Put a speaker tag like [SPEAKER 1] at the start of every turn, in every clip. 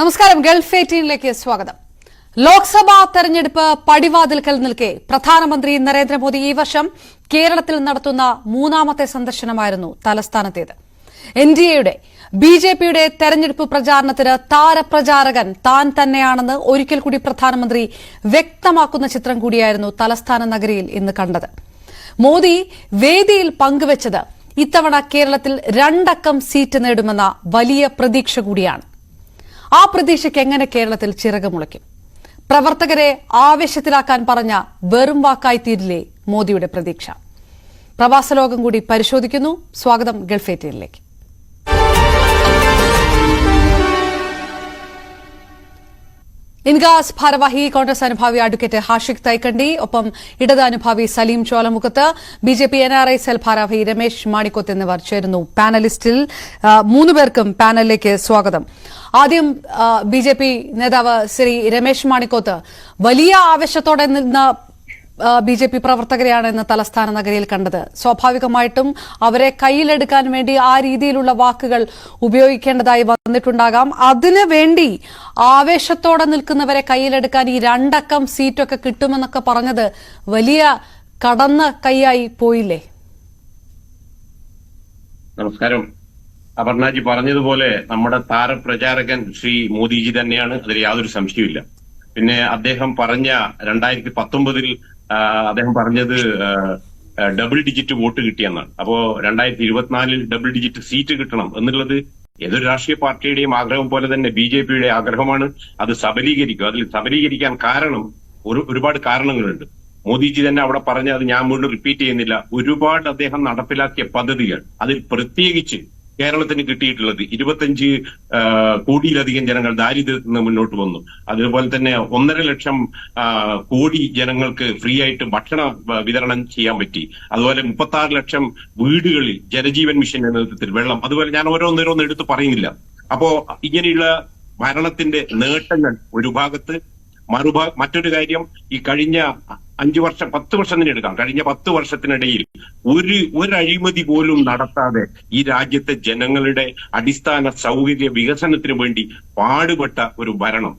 [SPEAKER 1] നമസ്കാരം ഗൾഫ് എയ്റ്റീനിലേക്ക് സ്വാഗതം. ലോക്സഭാ തെരഞ്ഞെടുപ്പ് പടിവാതിൽക്കൽ നിൽക്കെ പ്രധാനമന്ത്രി നരേന്ദ്രമോദി ഈ വർഷം കേരളത്തിൽ നടത്തുന്ന മൂന്നാമത്തെ സന്ദർശനമായിരുന്നു തലസ്ഥാനത്തേത്. എൻ ഡി എയുടെ ബി ജെ പിയുടെ തെരഞ്ഞെടുപ്പ് പ്രചാരണത്തിന് താരപ്രചാരകൻ താൻ തന്നെയാണെന്ന് ഒരിക്കൽ കൂടി പ്രധാനമന്ത്രി വ്യക്തമാക്കുന്ന ചിത്രം കൂടിയായിരുന്നു തലസ്ഥാന നഗരിയിൽ ഇന്ന് കണ്ടത്. മോദി വേദിയിൽ പങ്കുവച്ചത് ഇത്തവണ കേരളത്തിൽ രണ്ടക്കം സീറ്റ് നേടുമെന്ന വലിയ പ്രതീക്ഷ കൂടിയാണ്. ആ പ്രതീക്ഷയ്ക്ക് എങ്ങനെ കേരളത്തിൽ ചിറകുമുളയ്ക്കും പ്രവർത്തകരെ ആവേശത്തിലാക്കാൻ പറഞ്ഞ വെറും വാക്കായി തീരില്ലേ മോദിയുടെ പ്രതീക്ഷ? പ്രവാസലോകം കൂടി പരിശോധിക്കുന്നു. സ്വാഗതം ഗൾഫ് ഇൻഗാസ് ഭാരവാഹി കോൺഗ്രസ് അനുഭാവി അഡ്വക്കേറ്റ് ഹാഷിഖ് തൈക്കണ്ടി ഒപ്പം ഇടത് അനുഭാവി Saleem Cholamukhath B J P cell ഭാരവാഹി രമേശ് മാണിക്കോത്ത് എന്നിവർ ചേരുന്നു. പാനലിസ്റ്റിൽ മൂന്ന് പേർക്കും പാനലിലേക്ക് സ്വാഗതം. ആദ്യം ബി ജെ പി നേതാവ് ശ്രീ രമേശ് മാണിക്കോത്ത് വലിയ ആവേശത്തോടെ നിന്ന ബി ജെ പി പ്രവർത്തകരെയാണ് ഇന്ന് തലസ്ഥാന നഗരിയിൽ കണ്ടത്. സ്വാഭാവികമായിട്ടും അവരെ കയ്യിലെടുക്കാൻ വേണ്ടി ആ രീതിയിലുള്ള വാക്കുകൾ ഉപയോഗിക്കേണ്ടതായി വന്നിട്ടുണ്ടാകാം. അതിനു വേണ്ടി ആവേശത്തോടെ നിൽക്കുന്നവരെ കയ്യിലെടുക്കാൻ ഈ രണ്ടക്കം സീറ്റൊക്കെ കിട്ടുമെന്നൊക്കെ പറഞ്ഞത് വലിയ കടന്ന കൈയായി പോയില്ലേ?
[SPEAKER 2] നമസ്കാരം. അപർണാജി പറഞ്ഞതുപോലെ നമ്മുടെ താരപ്രചാരകൻ ശ്രീ മോദിജി തന്നെയാണ്. അതിൽ യാതൊരു സംശയവുമില്ല. പിന്നെ അദ്ദേഹം പറഞ്ഞ രണ്ടായിരത്തി പത്തൊമ്പതിൽ അദ്ദേഹം പറഞ്ഞത് ഡബിൾ ഡിജിറ്റ് വോട്ട് കിട്ടിയെന്നാണ്. അപ്പോ രണ്ടായിരത്തി ഇരുപത്തിനാലിൽ ഡബിൾ ഡിജിറ്റ് സീറ്റ് കിട്ടണം എന്നുള്ളത് ഏതൊരു രാഷ്ട്രീയ പാർട്ടിയുടെയും ആഗ്രഹം പോലെ തന്നെ ബി ജെ പിയുടെ ആഗ്രഹമാണ്. അത് സബലീകരിക്കും. അതിൽ സബലീകരിക്കാൻ കാരണം ഒരു ഒരുപാട് കാരണങ്ങളുണ്ട്. മോദിജി തന്നെ അവിടെ പറഞ്ഞ അത് ഞാൻ വീണ്ടും റിപ്പീറ്റ് ചെയ്യുന്നില്ല. ഒരുപാട് അദ്ദേഹം നടപ്പിലാക്കിയ പദ്ധതികൾ. അതിൽ പ്രത്യേകിച്ച് കേരളത്തിന് കിട്ടിയിട്ടുള്ളത് ഇരുപത്തഞ്ച് കോടിയിലധികം ജനങ്ങൾ ദാരിദ്ര്യത്തിൽ നിന്ന് മുന്നോട്ട് വന്നു. അതുപോലെ തന്നെ ഒന്നര ലക്ഷം കോടി ജനങ്ങൾക്ക് ഫ്രീ ആയിട്ട് ഭക്ഷണ വിതരണം ചെയ്യാൻ പറ്റി. അതുപോലെ മുപ്പത്തി ലക്ഷം വീടുകളിൽ ജലജീവൻ മിഷന്റെ നേതൃത്വത്തിൽ വെള്ളം. അതുപോലെ ഞാൻ ഓരോന്നോരോന്ന് എടുത്ത് പറയുന്നില്ല. അപ്പോ ഇങ്ങനെയുള്ള ഭരണത്തിന്റെ നേട്ടങ്ങൾ ഒരു ഭാഗത്ത് മറുഭാ മറ്റൊരു കാര്യം ഈ കഴിഞ്ഞ അഞ്ചു വർഷം പത്ത് വർഷം തന്നെ എടുക്കാം. കഴിഞ്ഞ പത്ത് വർഷത്തിനിടയിൽ ഒരു ഒരു അഴിമതി പോലും നടത്താതെ ഈ രാജ്യത്തെ ജനങ്ങളുടെ അടിസ്ഥാന സൗകര്യ വികസനത്തിന് വേണ്ടി പാടുപെട്ട ഒരു ഭരണം.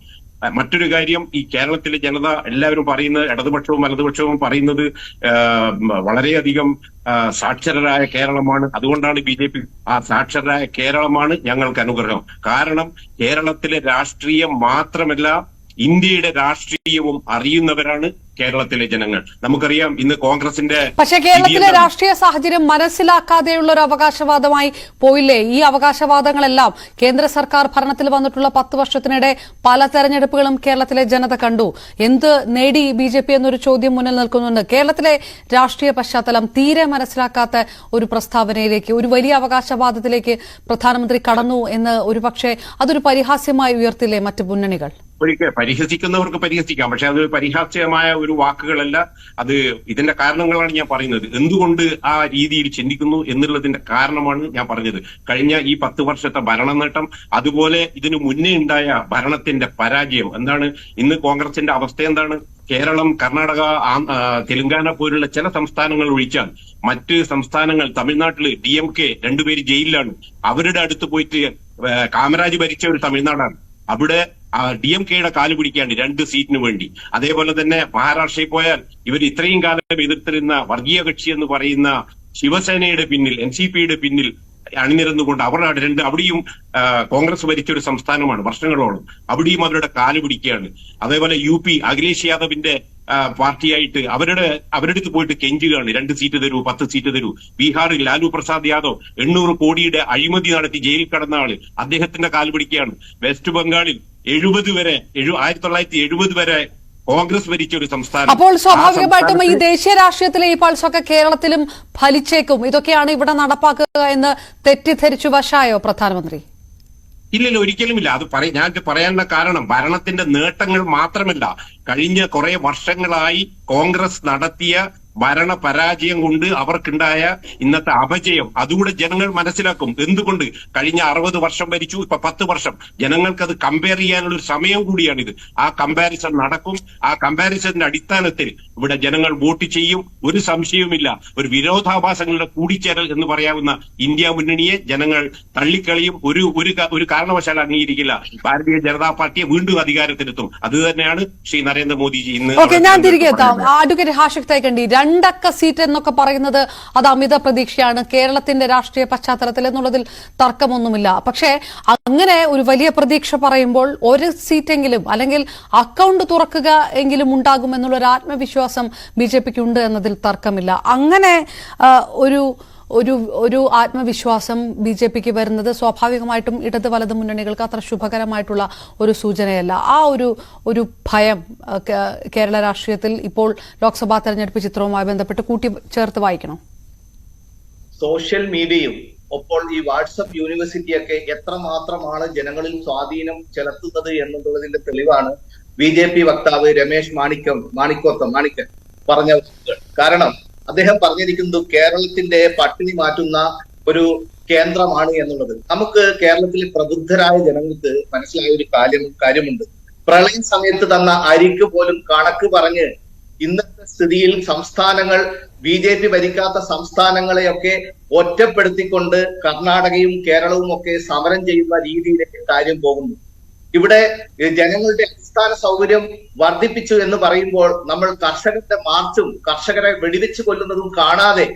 [SPEAKER 2] മറ്റൊരു കാര്യം ഈ കേരളത്തിലെ ജനത എല്ലാവരും പറയുന്നത് ഇടതുപക്ഷവും വലതുപക്ഷവും പറയുന്നത് വളരെയധികം സാക്ഷരരായ കേരളമാണ്. അതുകൊണ്ടാണ് ബി ജെ പി ആ സാക്ഷരരായ കേരളമാണ് ഞങ്ങൾക്ക് അനുഗ്രഹം. കാരണം കേരളത്തിലെ രാഷ്ട്രീയം മാത്രമല്ല ഇന്ത്യയുടെ രാഷ്ട്രീയവും അറിയുന്നവരാണ് കേരളത്തിലെ ജനങ്ങൾ. നമുക്കറിയാം ഇന്ന് കോൺഗ്രസിന്റെ
[SPEAKER 1] പക്ഷേ കേരളത്തിലെ? രാഷ്ട്രീയ സാഹചര്യം മനസ്സിലാക്കാതെയുള്ള ഒരു അവകാശവാദമായി പോയില്ലേ? ഈ അവകാശവാദങ്ങളെല്ലാം കേന്ദ്ര സർക്കാർ ഭരണത്തിൽ വന്നിട്ടുള്ള പത്ത് വർഷത്തിനിടെ പല തെരഞ്ഞെടുപ്പുകളും കേരളത്തിലെ ജനത കണ്ടു. എന്ത് നേടി ബി ജെ പി എന്നൊരു ചോദ്യം മുന്നിൽ നിൽക്കുന്നുണ്ട്. കേരളത്തിലെ രാഷ്ട്രീയ പശ്ചാത്തലം തീരെ മനസ്സിലാക്കാത്ത ഒരു പ്രസ്താവനയിലേക്ക് ഒരു വലിയ അവകാശവാദത്തിലേക്ക് പ്രധാനമന്ത്രി കടന്നു എന്ന് ഒരുപക്ഷെ അതൊരു പരിഹാസ്യമായി ഉയർത്തില്ലേ മറ്റ് മുന്നണികൾ?
[SPEAKER 2] ഒരിക്കൽ പരിഹസിക്കുന്നവർക്ക് പരിഹസിക്കാം. പക്ഷെ അത് പരിഹാസ്യമായ ഒരു വാക്കുകളല്ല. അത് ഇതിന്റെ കാരണങ്ങളാണ് ഞാൻ പറയുന്നത്. എന്തുകൊണ്ട് ആ രീതിയിൽ ചിന്തിക്കുന്നു എന്നുള്ളതിന്റെ കാരണമാണ് ഞാൻ പറഞ്ഞത്. കഴിഞ്ഞ ഈ പത്ത് വർഷത്തെ ഭരണ നേട്ടം അതുപോലെ ഇതിനു മുന്നേ ഉണ്ടായ ഭരണത്തിന്റെ പരാജയം എന്താണ്? ഇന്ന് കോൺഗ്രസിന്റെ അവസ്ഥ എന്താണ്? കേരളം കർണാടക തെലുങ്കാന പോലുള്ള ചില സംസ്ഥാനങ്ങൾ ഒഴിച്ചാൽ മറ്റ് സംസ്ഥാനങ്ങൾ തമിഴ്നാട്ടിൽ ഡി എം കെ രണ്ടുപേര് ജയിലിലാണ്. അവരുടെ അടുത്ത് പോയിട്ട് കാമരാജ് ഭരിച്ച ഒരു തമിഴ്നാടാണ്. അവിടെ ഡി എം കെയുടെ കാൽ പിടിക്കാണ്ട് രണ്ട് സീറ്റിന് വേണ്ടി. അതേപോലെ തന്നെ മഹാരാഷ്ട്രയിൽ പോയാൽ ഇവർ ഇത്രയും കാലം എതിർത്തിരുന്ന വർഗീയ കക്ഷി എന്ന് പറയുന്ന ശിവസേനയുടെ പിന്നിൽ എൻ സി പിയുടെ പിന്നിൽ അണിനിരന്നുകൊണ്ട് അവരുടെ രണ്ട് അവിടെയും കോൺഗ്രസ് ഭരിച്ച ഒരു സംസ്ഥാനമാണ് വർഷങ്ങളോളം. അവിടെയും അവരുടെ കാൽ പിടിക്കുകയാണ്. അതേപോലെ യു പി അഖിലേഷ് യാദവിന്റെ പാർട്ടിയായിട്ട് അവരുടെ അവരുടെ അടുത്ത് പോയിട്ട് കെഞ്ചുകയാണ് രണ്ട് സീറ്റ് തരൂ പത്ത് സീറ്റ് തരൂ. ബീഹാറിൽ ലാലു പ്രസാദ് യാദവ് എണ്ണൂറ് കോടിയുടെ അഴിമതി നടത്തി ജയിലിൽ കടന്ന ആൾ അദ്ദേഹത്തിന്റെ കാൽ പിടിക്കുകയാണ്. വെസ്റ്റ് ബംഗാളിൽ എഴുപത് വരെ എഴു- ആയിരത്തി തൊള്ളായിരത്തി എഴുപത് വരെ കോൺഗ്രസ് ഭരിച്ച ഒരു സംസ്ഥാനം.
[SPEAKER 1] അപ്പോൾ സ്വാഭാവികമായിട്ടും ഈ ദേശീയ രാഷ്ട്രീയത്തിലെ ഈ പൾസൊക്കെ കേരളത്തിലും ഫലിച്ചേക്കും. ഇതൊക്കെയാണ് ഇവിടെ നടപ്പാക്കുക എന്ന് തെറ്റിദ്ധരിച്ചു വശായോ പ്രധാനമന്ത്രി?
[SPEAKER 2] ഇല്ലല്ല ഒരിക്കലുമില്ല. അത് പറ ഞാൻ പറയാനുള്ള കാരണം ഭരണത്തിന്റെ നേട്ടങ്ങൾ മാത്രമല്ല. കഴിഞ്ഞ കുറെ വർഷങ്ങളായി കോൺഗ്രസ് നടത്തിയ ഭരണ പരാജയം കൊണ്ട് അവർക്കുണ്ടായ ഇന്നത്തെ അപജയം അതുകൂടെ ജനങ്ങൾ മനസ്സിലാക്കും. എന്തുകൊണ്ട്? കഴിഞ്ഞ അറുപത് വർഷം ഭരിച്ചു ഇപ്പൊ പത്ത് വർഷം. ജനങ്ങൾക്ക് അത് കമ്പയർ ചെയ്യാനുള്ള ഒരു സമയം കൂടിയാണിത്. ആ കമ്പാരിസൺ നടക്കും. ആ കമ്പാരിസണിന്റെ അടിസ്ഥാനത്തിൽ ഇവിടെ ജനങ്ങൾ വോട്ട് ചെയ്യും. ഒരു സംശയവുമില്ല. ഒരു വിരോധാഭാസങ്ങളുടെ കൂടിച്ചേരൽ എന്ന് പറയാവുന്ന ഇന്ത്യ മുന്നണിയെ ജനങ്ങൾ തള്ളിക്കളിയും. ഒരു ഒരു ഒരു കാരണവശാൽ അംഗീകരിക്കില്ല. ഭാരതീയ ജനതാ പാർട്ടിയെ വീണ്ടും അധികാരത്തിലെത്തും. അത് തന്നെയാണ് ശ്രീ നരേന്ദ്രമോദിജി ഇന്ന്
[SPEAKER 1] ഓക്കെ ഞാൻ തിരികെ എത്താം. അഡ്വക്കേറ്റ് ഹാഷിഖ് തൈക്കണ്ടി രണ്ടക്ക സീറ്റ് എന്നൊക്കെ പറയുന്നത് അത് അമിത പ്രതീക്ഷയാണ്. കേരളത്തിന്റെ രാഷ്ട്രീയ പശ്ചാത്തലത്തിൽ എന്നുള്ളതിൽ തർക്കമൊന്നുമില്ല. പക്ഷേ അങ്ങനെ ഒരു വലിയ പ്രതീക്ഷ പറയുമ്പോൾ ഒരു സീറ്റെങ്കിലും അല്ലെങ്കിൽ അക്കൗണ്ട് തുറക്കുക എങ്കിലും ഉണ്ടാകും എന്നുള്ള ഒരു ആത്മവിശ്വാസം ബി ജെ പിക്ക് ഉണ്ട് എന്നതിൽ തർക്കമില്ല. അങ്ങനെ ഒരു ഒരു ഒരു ആത്മവിശ്വാസം ബി ജെ പിക്ക് വരുന്നത് സ്വാഭാവികമായിട്ടും ഇടത് വലത് മുന്നണികൾക്ക് അത്ര ശുഭകരമായിട്ടുള്ള ഒരു സൂചനയല്ല. ആ ഒരു ഒരു ഭയം കേരള രാഷ്ട്രീയത്തിൽ ഇപ്പോൾ ലോക്സഭാ തെരഞ്ഞെടുപ്പ് ചിത്രവുമായി ബന്ധപ്പെട്ട് കൂട്ടി ചേർത്ത് വായിക്കണം?
[SPEAKER 3] സോഷ്യൽ മീഡിയയും ഒപ്പോൾ ഈ വാട്സപ്പ് യൂണിവേഴ്സിറ്റിയൊക്കെ എത്രമാത്രമാണ് ജനങ്ങളിൽ സ്വാധീനം ചെലുത്തുന്നത് എന്നുള്ളതിന്റെ തെളിവാണ് ബി ജെ പി വക്താവ് രമേശ് മാണിക്കം മാണിക്കോത്തം മാണിക്കൻ പറഞ്ഞ കാരണം അദ്ദേഹം പറഞ്ഞിരിക്കുന്നത് കേരളത്തിന്റെ പട്ടിണി മാറ്റുന്ന ഒരു കേന്ദ്രമാണ് എന്നുള്ളത്. നമുക്ക് കേരളത്തിലെ പ്രബുദ്ധരായ ജനങ്ങൾക്ക് മനസ്സിലായ ഒരു കാര്യം കാര്യമുണ്ട്. പ്രളയ സമയത്ത് തന്ന അരിക്ക് പോലും കണക്ക് പറഞ്ഞ് ഇന്നത്തെ സ്ഥിതിയിൽ സംസ്ഥാനങ്ങൾ ബി ജെ പി ഭരിക്കാത്ത സംസ്ഥാനങ്ങളെയൊക്കെ ഒറ്റപ്പെടുത്തിക്കൊണ്ട് കർണാടകയും കേരളവും ഒക്കെ സമരം ചെയ്യുന്ന രീതിയിലേക്ക് കാര്യം പോകുന്നു. ഇവിടെ ജനങ്ങളുടെ അടിസ്ഥാന സൗകര്യം വർദ്ധിപ്പിച്ചു എന്ന് പറയുമ്പോൾ നമ്മൾ കർഷകരുടെ മാർച്ചും കർഷകരെ വെടിവെച്ച് കൊല്ലുന്നതും കാണാതെ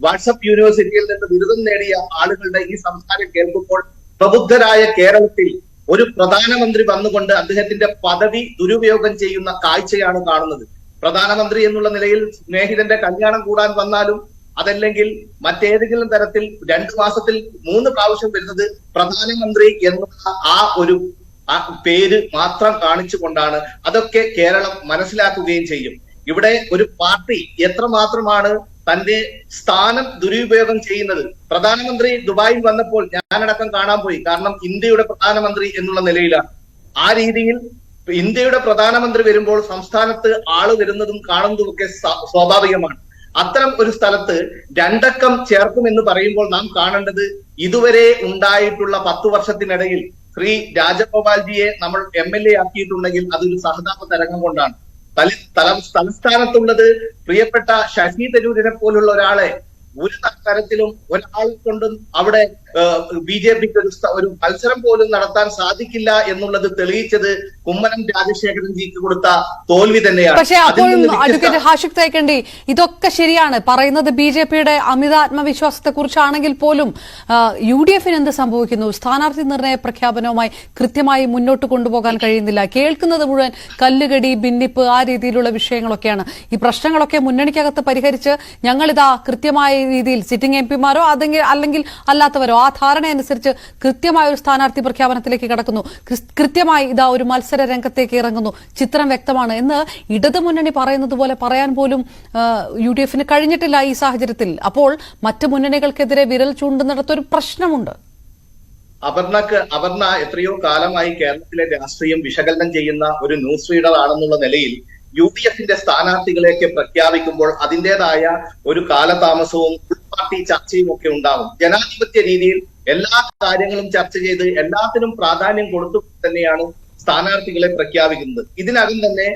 [SPEAKER 3] വാട്സപ്പ് യൂണിവേഴ്സിറ്റിയിൽ നിന്ന് ബിരുദം നേടിയ ആളുകളുടെ ഈ സംസാരം കേൾക്കുമ്പോൾ പ്രബുദ്ധരായ കേരളത്തിൽ ഒരു പ്രധാനമന്ത്രി വന്നുകൊണ്ട് അദ്ദേഹത്തിന്റെ പദവി ദുരുപയോഗം ചെയ്യുന്ന കാഴ്ചയാണ് കാണുന്നത്. പ്രധാനമന്ത്രി എന്നുള്ള നിലയിൽ സ്നേഹിതന്റെ കല്യാണം കൂടാൻ വന്നാലും അതല്ലെങ്കിൽ മറ്റേതെങ്കിലും തരത്തിൽ രണ്ടു മാസത്തിൽ മൂന്ന് പ്രാവശ്യം വരുന്നത് പ്രധാനമന്ത്രി എന്നുള്ള ആ ഒരു ആ പേര് മാത്രം കാണിച്ചുകൊണ്ടാണ് അതൊക്കെ കേരളം മനസ്സിലാക്കുകയും ചെയ്യും. ഇവിടെ ഒരു പാർട്ടി എത്രമാത്രമാണ് തന്റെ സ്ഥാനം ദുരുപയോഗം ചെയ്യുന്നത്? പ്രധാനമന്ത്രി ദുബായിൽ വന്നപ്പോൾ ഞാനടക്കം കാണാൻ പോയി. കാരണം ഇന്ത്യയുടെ പ്രധാനമന്ത്രി എന്നുള്ള നിലയിലാണ്. ആ രീതിയിൽ ഇന്ത്യയുടെ പ്രധാനമന്ത്രി വരുമ്പോൾ സംസ്ഥാനത്ത് ആൾ വരുന്നതും കാണുന്നതും ഒക്കെ സ്വാ- സ്വാഭാവികമാണ്. അത്തരം ഒരു സ്ഥലത്ത് രണ്ടക്കം ചേർക്കുമെന്ന് പറയുമ്പോൾ നാം കാണേണ്ടത് ഇതുവരെ ഉണ്ടായിട്ടുള്ള പത്തു വർഷത്തിനിടയിൽ ശ്രീ രാജഗോപാൽജിയെ നമ്മൾ എം എൽ എ ആക്കിയിട്ടുണ്ടെങ്കിൽ അതൊരു സഹതാപ തരംഗം കൊണ്ടാണ്. തലി തല തലസ്ഥാനത്തുള്ളത് പ്രിയപ്പെട്ട ശശി തരൂരിനെ പോലുള്ള ഒരാളെ ഒരു തരത്തിലും ഒരാൾ കൊണ്ടും അവിടെ ബി ജെ പിക്ക് ഒരു ഒരു മത്സരം പോലും നടത്താൻ സാധിക്കില്ല എന്നുള്ളത് തെളിയിച്ചത് കുമ്മനം രാജശേഖരൻ ജിക്ക് കൊടുത്ത തോൽവി തന്നെയാണ്.
[SPEAKER 1] പക്ഷേ
[SPEAKER 3] അപ്പോൾ
[SPEAKER 1] അഡ്വക്കേറ്റ് ഹാഷിഖ് തൈക്കണ്ടി ഇതൊക്കെ ശരിയാണ്. പറയുന്നത് ബി ജെ പിയുടെ അമിത ആത്മവിശ്വാസത്തെ കുറിച്ചാണെങ്കിൽ പോലും യു ഡി എഫിന് എന്ത് സംഭവിക്കുന്നു? സ്ഥാനാർത്ഥി നിർണയ പ്രഖ്യാപനവുമായി കൃത്യമായി മുന്നോട്ട് കൊണ്ടുപോകാൻ കഴിയുന്നില്ല. കേൾക്കുന്നത് മുഴുവൻ കല്ലുകടി ഭിന്നിപ്പ് ആ രീതിയിലുള്ള വിഷയങ്ങളൊക്കെയാണ്. ഈ പ്രശ്നങ്ങളൊക്കെ മുന്നണിക്കകത്ത് പരിഹരിച്ച് ഞങ്ങളിതാ കൃത്യമായ രീതിയിൽ സിറ്റിംഗ് എം പിമാരോ അതെങ്കിൽ അല്ലെങ്കിൽ അല്ലാത്തവരോ ആ ധാരണ അനുസരിച്ച് കൃത്യമായ ഒരു സ്ഥാനാർത്ഥി പ്രഖ്യാപനത്തിലേക്ക് കടക്കുന്നു. കൃത്യമായി ഇതാ ഒരു മത്സര രംഗത്തേക്ക് ഇറങ്ങുന്നു. ചിത്രം വ്യക്തമാണ്. എന്ന് ഇടതുമുന്നണി പറയുന്നത് പോലെ പറയാൻ പോലും യു ഡി എഫിന് കഴിഞ്ഞിട്ടില്ല ഈ സാഹചര്യത്തിൽ. അപ്പോൾ മറ്റ് മുന്നണികൾക്കെതിരെ വിരൽ ചൂണ്ടുന്നിടത്തൊരു പ്രശ്നമുണ്ട്.
[SPEAKER 3] അപർണക്ക് അപർണ എത്രയോ കാലമായി കേരളത്തിലെ രാഷ്ട്രീയം വിശകലനം ചെയ്യുന്ന ഒരു ന്യൂസ് റീഡർ ആണെന്നുള്ള നിലയിൽ യു ഡി എഫിന്റെ സ്ഥാനാർത്ഥികളെയൊക്കെ പ്രഖ്യാപിക്കുമ്പോൾ അതിന്റേതായ ഒരു കാലതാമസവും പാർട്ടി ചർച്ചയും ഒക്കെ ഉണ്ടാകും ജനാധിപത്യ രീതിയിൽ എല്ലാ കാര്യങ്ങളും ചർച്ച ചെയ്ത് എല്ലാത്തിനും പ്രാധാന്യം കൊടുത്തു തന്നെയാണ് സ്ഥാനാർത്ഥികളെ പ്രഖ്യാപിക്കുന്നത്. ഇതിനകം തന്നെ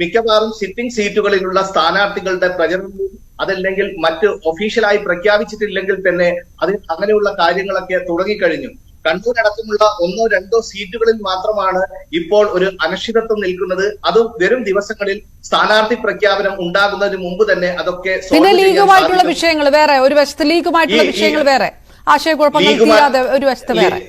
[SPEAKER 3] മിക്കവാറും സിറ്റിംഗ് സീറ്റുകളിലുള്ള സ്ഥാനാർത്ഥികളുടെ പ്രചരണവും അതല്ലെങ്കിൽ മറ്റ് ഒഫീഷ്യലായി പ്രഖ്യാപിച്ചിട്ടില്ലെങ്കിൽ തന്നെ അത് അങ്ങനെയുള്ള കാര്യങ്ങളൊക്കെ തുടങ്ങിക്കഴിഞ്ഞു. കണ്ണൂർ അടക്കമുള്ള ഒന്നോ രണ്ടോ സീറ്റുകളിൽ മാത്രമാണ് ഇപ്പോൾ ഒരു അനിശ്ചിതത്വം നിൽക്കുന്നത്. അത് വരും ദിവസങ്ങളിൽ സ്ഥാനാർത്ഥി പ്രഖ്യാപനം ഉണ്ടാകുന്നതിന് മുമ്പ് തന്നെ അതൊക്കെ
[SPEAKER 1] പിന്നെ ലീഗുമായിട്ടുള്ള വിഷയങ്ങൾ വേറെ. ഒരു വശത്ത് ലീഗുമായിട്ടുള്ള വിഷയങ്ങൾ വേറെ. ആശയക്കുഴപ്പങ്ങൾ തീരാതെ ഒരു വശത്ത് വേറെ.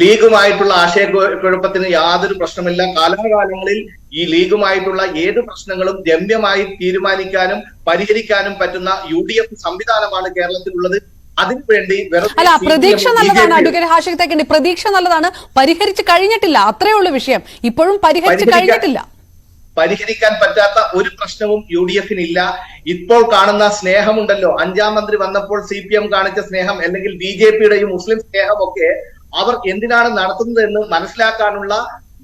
[SPEAKER 3] ലീഗുമായിട്ടുള്ള ആശയക്കുഴപ്പത്തിന് യാതൊരു പ്രശ്നമില്ല. കാലാകാലങ്ങളിൽ ഈ ലീഗുമായിട്ടുള്ള ഏത് പ്രശ്നങ്ങളും രമ്യമായി തീരുമാനിക്കാനും പരിഹരിക്കാനും പറ്റുന്ന യു ഡി എഫ് സംവിധാനമാണ് കേരളത്തിലുള്ളത്. അതിനുവേണ്ടി
[SPEAKER 1] അല്ല പ്രതീക്ഷ നല്ലതാണ് അഡ്വക്കേറ്റ് ഹാഷിഖ് തേക്കണ്ടി പ്രതീക്ഷ നല്ലതാണ്. പരിഹരിച്ചു കഴിഞ്ഞിട്ടില്ല അത്രേ ഉള്ളൂ വിഷയം. ഇപ്പോഴും പരിഹരിച്ചു കഴിഞ്ഞിട്ടില്ല.
[SPEAKER 3] പരിഹരിക്കാൻ പറ്റാത്ത ഒരു പ്രശ്നവും യു ഡി എഫിനില്ല ഇപ്പോൾ കാണുന്ന സ്നേഹമുണ്ടല്ലോ. അഞ്ചാം മന്ത്രി വന്നപ്പോൾ സി പി എം കാണിച്ച സ്നേഹം അല്ലെങ്കിൽ ബി ജെ പിയുടെയും മുസ്ലിം സ്നേഹമൊക്കെ അവർ എന്തിനാണ് നടത്തുന്നത് എന്ന് മനസ്സിലാക്കാനുള്ള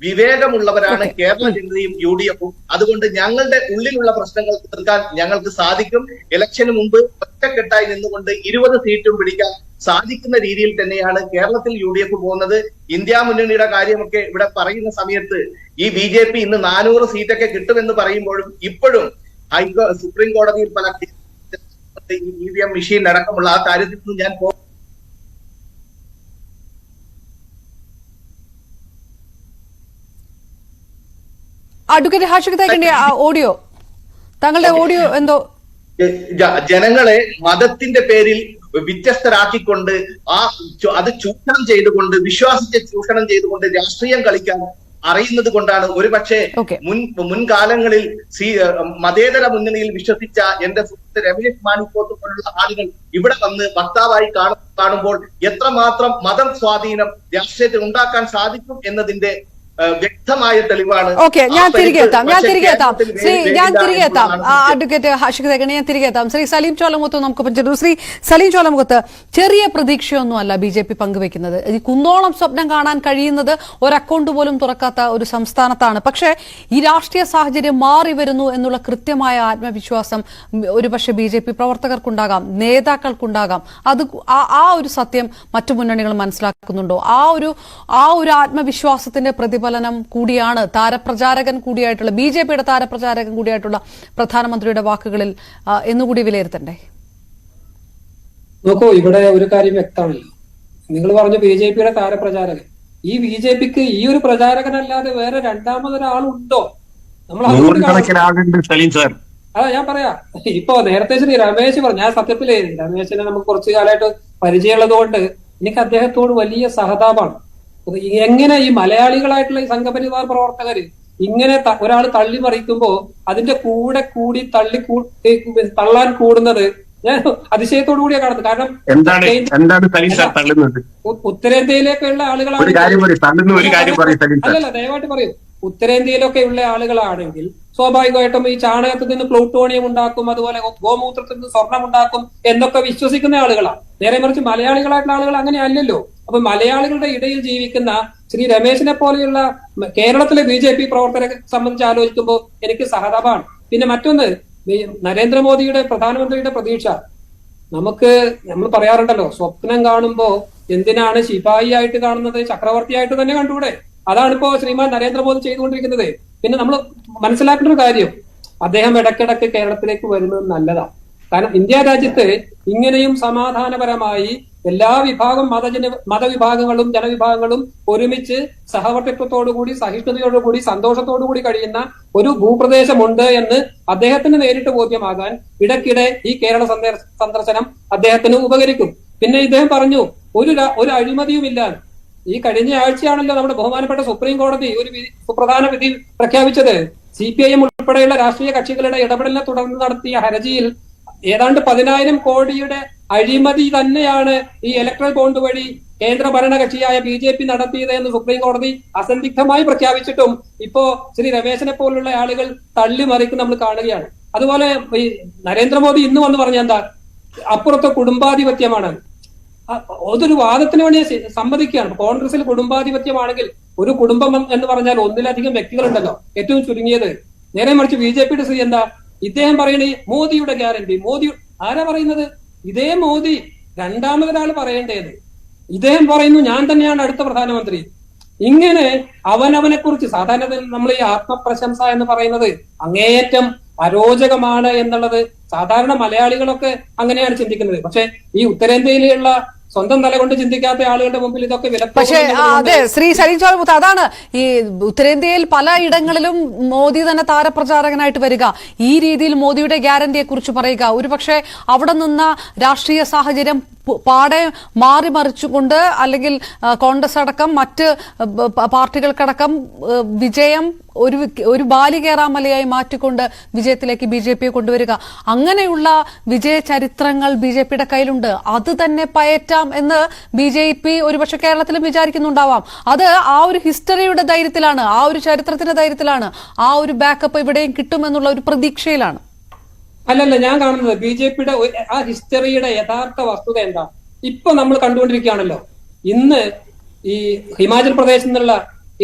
[SPEAKER 3] വിവേകമുള്ളവരാണ് കേരള ജനതയും യു ഡി എഫും അതുകൊണ്ട് ഞങ്ങളുടെ ഉള്ളിലുള്ള പ്രശ്നങ്ങൾ തീർക്കാൻ ഞങ്ങൾക്ക് സാധിക്കും. ഇലക്ഷന് മുമ്പ് ഒറ്റക്കെട്ടായി നിന്നുകൊണ്ട് ഇരുപത് സീറ്റും പിടിക്കാൻ സാധിക്കുന്ന രീതിയിൽ തന്നെയാണ് കേരളത്തിൽ യു ഡി എഫ് പോകുന്നത്. ഇന്ത്യ മുന്നണിയുടെ കാര്യമൊക്കെ ഇവിടെ പറയുന്ന സമയത്ത് ഈ ബി ജെ പി ഇന്ന് നാനൂറ് സീറ്റൊക്കെ കിട്ടുമെന്ന് പറയുമ്പോഴും ഇപ്പോഴും ഹൈക്കോ സുപ്രീം കോടതിയിൽ പല ഇ വി എം മെഷീൻ അടക്കമുള്ള ആ കാര്യത്തിൽ നിന്ന് ഞാൻ
[SPEAKER 1] അഡ്വക്കേറ്റ് ഹാഷിഖ് തേക്കിന്റെ ഓഡിയോ. താങ്കളുടെ ഓഡിയോ എന്തോ?
[SPEAKER 3] ജനങ്ങളെ മതത്തിന്റെ പേരിൽ വ്യത്യസ്തരാക്കിക്കൊണ്ട് ആ അത് ചൂഷണം ചെയ്തുകൊണ്ട് വിശ്വാസിച്ച് ചൂഷണം ചെയ്തുകൊണ്ട് രാഷ്ട്രീയം കളിക്കാൻ അറിയുന്നത് കൊണ്ടാണ് ഒരുപക്ഷെ
[SPEAKER 1] പക്ഷേ
[SPEAKER 3] മുൻ മുൻകാലങ്ങളിൽ സി മതേതര മുന്നണിയിൽ വിശ്വസിച്ച എന്റെ സുഹൃത്ത് രമേശ് മാണിക്കോത്ത് പോലുള്ള ആളുകൾ ഇവിടെ വന്ന് വക്താവായി കാണുമ്പോൾ എത്രമാത്രം മതം സ്വാധീനം രാഷ്ട്രീയത്തിൽ ഉണ്ടാക്കാൻ സാധിക്കും എന്നതിന്റെ വ്യക്തമായ തെളിവാണ്.
[SPEAKER 1] ഓക്കെ ഞാൻ തിരികെ എത്താം. ഞാൻ തിരികെ എത്താം. ശ്രീ ഞാൻ തിരികെ എത്താം. അഡ്വക്കേറ്റ് ഹാഷിഖ് തേക്കണി ഞാൻ തിരികെ എത്താം. ശ്രീ സലീം ചോലമുഖത്ത് നമുക്ക് പറ്റുന്നു ശ്രീ സലീം ചോലമുഖത്ത് ചെറിയ പ്രതീക്ഷയൊന്നുമല്ല ബി ജെ പി പങ്കുവെക്കുന്നത്. ഈ കുന്നോളം സ്വപ്നം കാണാൻ കഴിയുന്നത് ഒരു അക്കൗണ്ട് പോലും തുറക്കാത്ത ഒരു സംസ്ഥാനത്താണ്. പക്ഷേ ഈ രാഷ്ട്രീയ സാഹചര്യം മാറി വരുന്നു എന്നുള്ള കൃത്യമായ ആത്മവിശ്വാസം ഒരുപക്ഷെ ബി ജെ പി പ്രവർത്തകർക്കുണ്ടാകാം നേതാക്കൾക്കുണ്ടാകാം. അത് ആ- ഒരു സത്യം മറ്റു മുന്നണികൾ മനസ്സിലാക്കുന്നുണ്ടോ? ആ ഒരു ആ ഒരു ആത്മവിശ്വാസത്തിന്റെ പ്രതിഫലനം കൂടിയാണ്. താരപ്രചാരകൻ കൂടിയായിട്ടുള്ള ബി ജെ പിയുടെ താരപ്രചാരകൻ കൂടിയായിട്ടുള്ള പ്രധാനമന്ത്രിയുടെ വാക്കുകളിൽ എന്നുകൂടി വിലയിരുത്തണ്ടേ?
[SPEAKER 4] നോക്കൂ ഇവിടെ ഒരു കാര്യം വ്യക്തമാണല്ലോ. നിങ്ങൾ പറഞ്ഞു ബി ജെ പിയുടെ താരപ്രചാരകൻ. ഈ ബി ജെ പിക്ക് ഈ ഒരു പ്രചാരകനല്ലാതെ വേറെ രണ്ടാമതൊരാളുണ്ടോ? നമ്മൾ അതാ ഞാൻ പറയാ. ഇപ്പൊ നേരത്തെ ശ്രീ രമേശ് പറഞ്ഞു ഞാൻ സത്യത്തിലേ രമേശിനെ നമുക്ക് കുറച്ചു കാലമായിട്ട് പരിചയമുള്ളത് കൊണ്ട് എനിക്ക് അദ്ദേഹത്തോട് വലിയ സഹതാപമാണ്. അത് എങ്ങനെ ഈ മലയാളികളായിട്ടുള്ള ഈ സംഘപരിവാർ പ്രവർത്തകര് ഇങ്ങനെ ഒരാൾ തള്ളി മറിക്കുമ്പോ അതിന്റെ കൂടെ കൂടി തള്ളി തള്ളാൻ കൂടുന്നത് ഞാൻ അതിശയത്തോടു കൂടിയാ കാണുന്നത്. കാരണം
[SPEAKER 2] എന്താണ്? എന്താണ് തള്ളുന്നത്?
[SPEAKER 4] ഉത്തരേന്ത്യയിലേക്കുള്ള ആളുകളാണ് അല്ലല്ല ദയവായിട്ട് പറയൂ. ഉത്തരേന്ത്യയിലൊക്കെ ഉള്ള ആളുകളാണെങ്കിൽ സ്വാഭാവികമായിട്ടും ഈ ചാണകത്തിൽ നിന്ന് പ്ലൂട്ടോണിയം ഉണ്ടാക്കും അതുപോലെ ഗോമൂത്രത്തിൽ നിന്ന് സ്വർണം ഉണ്ടാക്കും എന്നൊക്കെ വിശ്വസിക്കുന്ന ആളുകളാണ്. നേരെ മറിച്ച് മലയാളികളായിട്ടുള്ള ആളുകൾ അങ്ങനെ അല്ലല്ലോ. അപ്പൊ മലയാളികളുടെ ഇടയിൽ ജീവിക്കുന്ന ശ്രീ രമേശിനെ പോലെയുള്ള കേരളത്തിലെ ബി ജെ പി പ്രവർത്തകരെ സംബന്ധിച്ച് ആലോചിക്കുമ്പോൾ എനിക്ക് സഹതാപമാണ്. പിന്നെ മറ്റൊന്ന് നരേന്ദ്രമോദിയുടെ പ്രധാനമന്ത്രിയുടെ പ്രതീക്ഷ. നമുക്ക് നമ്മൾ പറയാറുണ്ടല്ലോ സ്വപ്നം കാണുമ്പോ എന്തിനാണ് ശിപായി ആയിട്ട് കാണുന്നത്? ചക്രവർത്തിയായിട്ട് തന്നെ കണ്ടൂടെ അതാണ് ഇപ്പോ ശ്രീമാൻ നരേന്ദ്രമോദി ചെയ്തുകൊണ്ടിരിക്കുന്നത്. പിന്നെ നമ്മൾ മനസ്സിലാക്കേണ്ട ഒരു കാര്യം. അദ്ദേഹം ഇടയ്ക്കിടയ്ക്ക് കേരളത്തിലേക്ക് വരുന്നത് നല്ലതാണ് കാരണം ഇന്ത്യ രാജ്യത്ത് ഇങ്ങനെയും സമാധാനപരമായി എല്ലാ വിഭാഗം മതജന മതവിഭാഗങ്ങളും ജനവിഭാഗങ്ങളും ഒരുമിച്ച് സഹവർത്തിത്വത്തോടുകൂടി സഹിഷ്ണുതയോടുകൂടി സന്തോഷത്തോടുകൂടി കഴിയുന്ന ഒരു ഭൂപ്രദേശമുണ്ട് എന്ന് അദ്ദേഹത്തിന് നേരിട്ട് ബോധ്യമാകാൻ ഇടയ്ക്കിടെ ഈ കേരള സന്ദർ- സന്ദർശനം അദ്ദേഹത്തിന് ഉപകരിക്കും. പിന്നെ ഇദ്ദേഹം പറഞ്ഞു ഒരു ഒരു അഴിമതിയുമില്ല ഈ കഴിഞ്ഞ ആഴ്ചയാണല്ലോ നമ്മുടെ ബഹുമാനപ്പെട്ട സുപ്രീം കോടതി ഒരു സുപ്രധാന വിധി പ്രഖ്യാപിച്ചത്. സി പി ഐ എം ഉൾപ്പെടെയുള്ള രാഷ്ട്രീയ കക്ഷികളുടെ ഇടപെടലിനെ തുടർന്ന് നടത്തിയ ഹർജിയിൽ ഏതാണ്ട് പതിനായിരം കോടിയുടെ അഴിമതി തന്നെയാണ് ഈ ഇലക്ട്രൽ ബോണ്ട് വഴി കേന്ദ്ര ഭരണകക്ഷിയായ ബി ജെ പി നടത്തിയത് എന്ന് സുപ്രീം കോടതി അസന്ധിഗ്ധമായി പ്രഖ്യാപിച്ചിട്ടും ഇപ്പോ ശ്രീ രമേശനെ പോലുള്ള ആളുകൾ തള്ളി മറിക്കും നമ്മൾ കാണുകയാണ്. അതുപോലെ ഈ നരേന്ദ്രമോദി ഇന്ന് വന്ന് പറഞ്ഞ എന്താ? അപ്പുറത്തെ കുടുംബാധിപത്യമാണ്. അതൊരു വാദത്തിന് വേണ്ടി സമ്മതിക്കുകയാണ്. കോൺഗ്രസിൽ കുടുംബാധിപത്യമാണെങ്കിൽ ഒരു കുടുംബം എന്ന് പറഞ്ഞാൽ ഒന്നിലധികം വ്യക്തികളുണ്ടല്ലോ ഏറ്റവും ചുരുങ്ങിയത്. നേരെ മറിച്ച് ബി ജെ പിയുടെ സ്ഥിതി എന്താ? ഇദ്ദേഹം പറയണേ മോദിയുടെ ഗ്യാരണ്ടി മോദി ആരാ പറയുന്നത്? ഇതേ മോദി രണ്ടാമതൊരാൾ പറയേണ്ടത്. ഇദ്ദേഹം പറയുന്നു ഞാൻ തന്നെയാണ് അടുത്ത പ്രധാനമന്ത്രി. ഇങ്ങനെ അവനവനെ കുറിച്ച് സാധാരണ നമ്മൾ ഈ ആത്മപ്രശംസ എന്ന് പറയുന്നത് അങ്ങേയറ്റം അരോചകമാണ് എന്നുള്ളത് സാധാരണ മലയാളികളൊക്കെ അങ്ങനെയാണ് ചിന്തിക്കുന്നത്. പക്ഷെ ഈ ഉത്തരേന്ത്യയിലുള്ള സ്വന്തം തല കൊണ്ട് ചിന്തിക്കാത്ത ആളുകളുടെ മുമ്പിൽ ഇതൊക്കെ
[SPEAKER 1] പക്ഷേ അതെ ശ്രീ സലീം ചോലമുത്ത് അതാണ് ഈ ഉത്തരേന്ത്യയിൽ പല ഇടങ്ങളിലും മോദി തന്നെ താരപ്രചാരകനായിട്ട് വരിക. ഈ രീതിയിൽ മോദിയുടെ ഗ്യാരണ്ടിയെ കുറിച്ച് പറയുക. ഒരുപക്ഷെ അവിടെ നിന്ന രാഷ്ട്രീയ സാഹചര്യം പാടെ മാറി മറിച്ചുകൊണ്ട് അല്ലെങ്കിൽ കോൺഗ്രസ് അടക്കം മറ്റ് പാർട്ടികൾക്കടക്കം വിജയം ഒരു ഒരു ബാലികേറാമലയായി മാറ്റിക്കൊണ്ട് വിജയത്തിലേക്ക് ബി ജെ പിയെ കൊണ്ടുവരിക. അങ്ങനെയുള്ള വിജയ ചരിത്രങ്ങൾ ബി ജെ പിയുടെ കയ്യിലുണ്ട്. അത് തന്നെ പയറ്റാം എന്ന് ബി ജെ പി ഒരുപക്ഷെ കേരളത്തിലും വിചാരിക്കുന്നുണ്ടാവാം. അത് ആ ഒരു ഹിസ്റ്ററിയുടെ ധൈര്യത്തിലാണ് ആ ഒരു ചരിത്രത്തിന്റെ ധൈര്യത്തിലാണ് ആ ഒരു ബാക്കപ്പ് ഇവിടെയും കിട്ടുമെന്നുള്ള ഒരു പ്രതീക്ഷയിലാണ്.
[SPEAKER 4] അല്ലല്ല ഞാൻ കാണുന്നത് ബി ജെ പിയുടെ ആ ഹിസ്റ്ററിയുടെ യഥാർത്ഥ വസ്തുത എന്താ? ഇപ്പൊ നമ്മൾ കണ്ടുകൊണ്ടിരിക്കുകയാണല്ലോ. ഇന്ന് ഈ ഹിമാചൽ പ്രദേശിൽ നിന്നുള്ള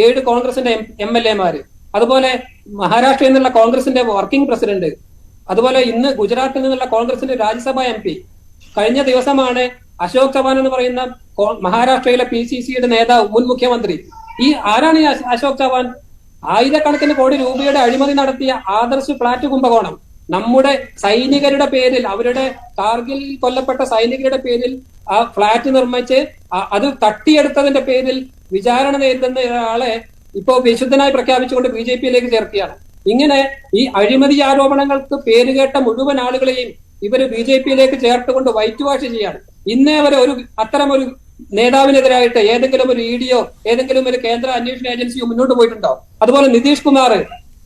[SPEAKER 4] ഏഴ് കോൺഗ്രസിന്റെ എം എൽ എമാര് അതുപോലെ മഹാരാഷ്ട്രയിൽ നിന്നുള്ള കോൺഗ്രസിന്റെ വർക്കിംഗ് പ്രസിഡന്റ് അതുപോലെ ഇന്ന് ഗുജറാത്തിൽ നിന്നുള്ള കോൺഗ്രസിന്റെ രാജ്യസഭാ എം പി. കഴിഞ്ഞ ദിവസമാണ് അശോക് ചവാൻ എന്ന് പറയുന്ന മഹാരാഷ്ട്രയിലെ പി സി സിയുടെ നേതാവ് മുൻ മുഖ്യമന്ത്രി. ഈ ആരാണ് ഈ അശ- അശോക് ചവാൻ? ആയിരക്കണക്കിന് കോടി രൂപയുടെ അഴിമതി നടത്തിയ ആദർശ് ഫ്ളാറ്റ് കുംഭകോണം. നമ്മുടെ സൈനികരുടെ പേരിൽ അവരുടെ കാർഗിൽ കൊല്ലപ്പെട്ട സൈനികരുടെ പേരിൽ ആ ഫ്ളാറ്റ് നിർമ്മിച്ച് അത് തട്ടിയെടുത്തതിന്റെ പേരിൽ വിചാരണ നേരിടുന്ന ഒരാളെ ഇപ്പോ വിശുദ്ധനായി പ്രഖ്യാപിച്ചുകൊണ്ട് ബി ജെ പിയിലേക്ക് ചേർക്കുകയാണ്. ഇങ്ങനെ ഈ അഴിമതി ആരോപണങ്ങൾക്ക് പേരുകേട്ട മുഴുവൻ ആളുകളെയും ഇവർ ബി ജെ പിയിലേക്ക് ചേർത്തുകൊണ്ട് വൈറ്റ് വാഷ് ചെയ്യാണ്. ഇന്നേ വരെ ഒരു അത്തരം ഒരു നേതാവിനെതിരായിട്ട് ഏതെങ്കിലും ഒരു ഇഡിയോ ഏതെങ്കിലും ഒരു കേന്ദ്ര അന്വേഷണ ഏജൻസിയോ മുന്നോട്ട് പോയിട്ടുണ്ടോ? അതുപോലെ നിതീഷ് കുമാർ.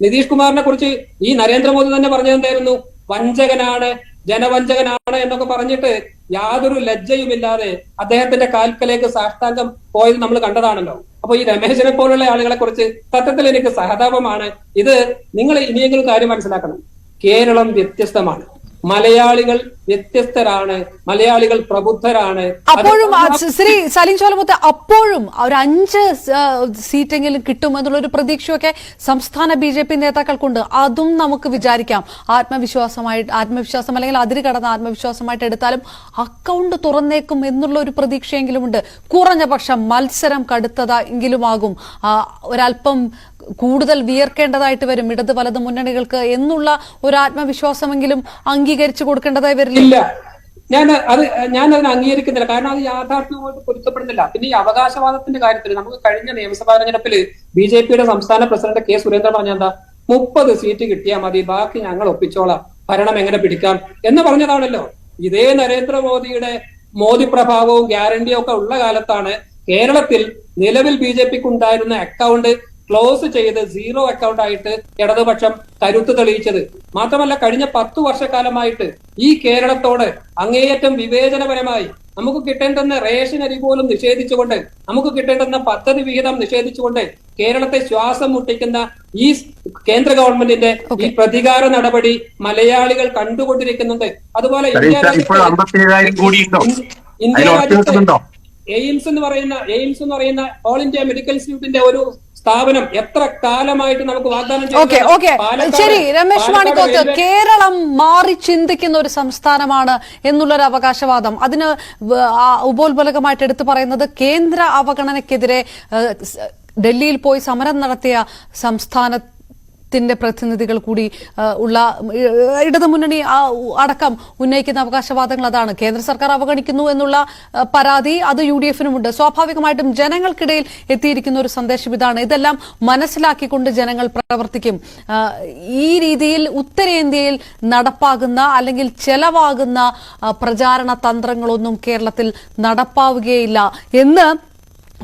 [SPEAKER 4] നിതീഷ് കുമാറിനെ കുറിച്ച് ഈ നരേന്ദ്രമോദി തന്നെ പറഞ്ഞതെന്തായിരുന്നു വഞ്ചകനാണ് ജനവഞ്ചകനാണ് എന്നൊക്കെ പറഞ്ഞിട്ട് യാതൊരു ലജ്ജയുമില്ലാതെ അദ്ദേഹത്തിന്റെ കാൽക്കലേക്ക് സാഷ്ടാംഗം പോയത് നമ്മൾ കണ്ടതാണല്ലോ. അപ്പൊ ഈ രമേശനെ പോലുള്ള ആളുകളെ കുറിച്ച് സത്യത്തിൽ എനിക്ക് സഹതാപമാണ്. ഇത് നിങ്ങൾ ഇനിയെങ്കിലും കാര്യം മനസ്സിലാക്കണം. കേരളം വ്യത്യസ്തമാണ്. മലയാളികൾ വ്യത്യസ്തരാണ് മലയാളികൾ പ്രബുദ്ധരാണ്.
[SPEAKER 1] അപ്പോഴും ശ്രീ സലീം ചോലമുത്ത് അപ്പോഴും ഒരു അഞ്ച് സീറ്റെങ്കിലും കിട്ടുമെന്നുള്ള ഒരു പ്രതീക്ഷയൊക്കെ സംസ്ഥാന ബി ജെ പി നേതാക്കൾക്കുണ്ട്. അതും നമുക്ക് വിചാരിക്കാം. ആത്മവിശ്വാസമായിട്ട് ആത്മവിശ്വാസം അല്ലെങ്കിൽ അതിര് കടന്ന ആത്മവിശ്വാസമായിട്ട് എടുത്താലും അക്കൗണ്ട് തുറന്നേക്കും എന്നുള്ള ഒരു പ്രതീക്ഷയെങ്കിലും ഉണ്ട് കുറഞ്ഞ പക്ഷം മത്സരം കടുത്തതെങ്കിലുമാകും ആകും ഒരല്പം കൂടുതൽ വിയർക്കേണ്ടതായിട്ട് വരും. ഇടത് വലത് മുന്നണികൾക്ക് എന്നുള്ള ഒരു ആത്മവിശ്വാസമെങ്കിലും അംഗീകരിച്ചു കൊടുക്കേണ്ടതായി വരില്ല.
[SPEAKER 4] ഞാൻ അത് ഞാൻ അതിനെ അംഗീകരിക്കുന്നില്ല. കാരണം അത് യാഥാർത്ഥ്യവുമായിട്ട് പൊരുത്തപ്പെടുന്നില്ല. പിന്നെ ഈ അവകാശവാദത്തിന്റെ കാര്യത്തിൽ നമുക്ക് കഴിഞ്ഞ നിയമസഭാ തെരഞ്ഞെടുപ്പിൽ ബി ജെ പിയുടെ സംസ്ഥാന പ്രസിഡന്റ് കെ സുരേന്ദ്രൻ പറഞ്ഞ എന്താ? മുപ്പത് സീറ്റ് കിട്ടിയാൽ മതി. ബാക്കി ഞങ്ങൾ ഒപ്പിച്ചോളാം. ഭരണം എങ്ങനെ പിടിക്കാം? എന്ന് പറഞ്ഞതാണല്ലോ. ഇതേ നരേന്ദ്രമോദിയുടെ മോദി പ്രഭാവവും ഗ്യാരണ്ടിയും ഒക്കെ ഉള്ള കാലത്താണ് കേരളത്തിൽ നിലവിൽ ബി ജെ പിക്ക് ഉണ്ടായിരുന്ന അക്കൗണ്ട് ക്ലോസ് ചെയ്ത് സീറോ അക്കൗണ്ട് ആയിട്ട് ഇടതുപക്ഷം കരുത്ത് തെളിയിച്ചത്. മാത്രമല്ല കഴിഞ്ഞ പത്തു വർഷക്കാലമായിട്ട് ഈ കേരളത്തോട് അങ്ങേയറ്റം വിവേചനപരമായി നമുക്ക് കിട്ടേണ്ടുന്ന റേഷൻ അരി പോലും നിഷേധിച്ചുകൊണ്ട് നമുക്ക് കിട്ടേണ്ടുന്ന പദ്ധതി വിഹിതം നിഷേധിച്ചുകൊണ്ട് കേരളത്തെ ശ്വാസം മുട്ടിക്കുന്ന ഈ കേന്ദ്ര ഗവൺമെന്റിന്റെ ഈ പ്രതികാര നടപടി മലയാളികൾ കണ്ടുകൊണ്ടിരിക്കുന്നുണ്ട്. അതുപോലെ ഇന്ത്യ ഇന്ത്യ രാജ്യത്തെ എയിംസ് എന്ന് പറയുന്ന എയിംസ് എന്ന് പറയുന്ന ഓൾ ഇന്ത്യ മെഡിക്കൽ ഇൻസ്റ്റിറ്റ്യൂട്ടിന്റെ ഒരു സ്ഥാപനം എത്ര കാലമായിട്ട് നമുക്ക് വാഗ്ദാനം?
[SPEAKER 1] ഓക്കെ ഓക്കെ ശരി രമേശ് മാണിക്കോത്ത് കേരളം മാറി ചിന്തിക്കുന്ന ഒരു സംസ്ഥാനമാണ് എന്നുള്ളൊരു അവകാശവാദം അതിന് ഉപോത്ബലകമായിട്ട് എടുത്തു പറയുന്നത് കേന്ദ്ര അവഗണനയ്ക്കെതിരെ ഏഹ്, ഡൽഹിയിൽ പോയി സമരം നടത്തിയ സംസ്ഥാനത്തിന്റെ പ്രതിനിധികൾ കൂടി ഉള്ള ഇടതുമുന്നണി അടക്കം ഉന്നയിക്കുന്ന അവകാശവാദങ്ങൾ അതാണ്. കേന്ദ്ര സർക്കാർ അവഗണിക്കുന്നു എന്നുള്ള പരാതി അത് യു ഡി എഫിനുമുണ്ട് സ്വാഭാവികമായിട്ടും ജനങ്ങൾക്കിടയിൽ എത്തിയിരിക്കുന്ന ഒരു സന്ദേശം ഇതാണ്. ഇതെല്ലാം മനസ്സിലാക്കിക്കൊണ്ട് ജനങ്ങൾ പ്രവർത്തിക്കും. ഈ രീതിയിൽ ഉത്തരേന്ത്യയിൽ നടപ്പാകുന്ന അല്ലെങ്കിൽ ചെലവാകുന്ന പ്രചാരണ തന്ത്രങ്ങളൊന്നും കേരളത്തിൽ നടപ്പാവുകയില്ല. എന്ന്